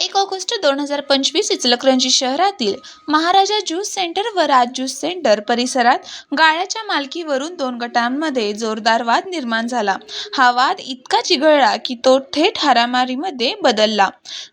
एक ऑगस्ट दोन हजार पंचवीस इचलकरंजी शहरातील महाराजा ज्यूस सेंटर व राज ज्यूस सेंटर परिसरात गाळ्याच्या मालकीवरून दोन गटांमध्ये जोरदार वाद निर्माण झाला. हा वाद इतका चिघळला की तो थेट हारामारीमध्ये बदलला.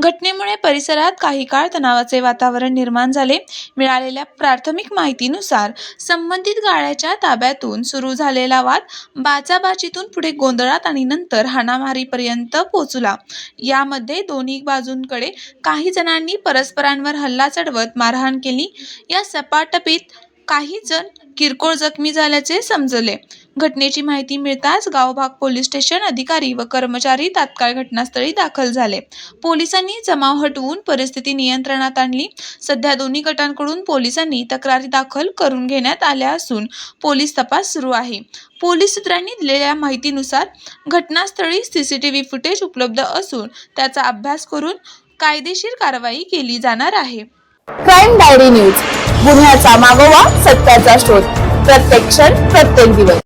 घटनेमुळे परिसरात काही काळ तणावाचे वातावरण निर्माण झाले. मिळालेल्या प्राथमिक माहितीनुसार संबंधित गाळ्याच्या ताब्यातून सुरू झालेला वाद बाचाबाचीतून पुढे गोंधळात आणि नंतर हाणामारीपर्यंत पोहोचला. यामध्ये दोन्ही बाजूंकडे काही जणांनी परस्परांवर हल्ला चढवत मारहाण केली. या सपाटपीत काही जण किरकोळ जखमी झाल्याचे समजले. घटनेची माहिती मिळताच गावभाग पोलीस स्टेशन अधिकारी व कर्मचारी तात्काळ घटनास्थळी दाखल झाले. पोलिसांनी जमाव हटवून परिस्थिती नियंत्रणात आणली. सध्या दोन्ही गटांकडून पोलिसांनी तक्रारी दाखल करून घेण्यात आल्या असून पोलीस तपास सुरू आहे. पोलीस सूत्रांनी दिलेल्या माहितीनुसार घटनास्थळी सीसीटीव्ही फुटेज उपलब्ध असून त्याचा अभ्यास करून कायदेशीर कारवाई केली जाणार आहे. Crime diary news. गुन्ह्याचा मागोवा सत्याचा शोध. प्रत्येक क्षण प्रत्येक दिवस.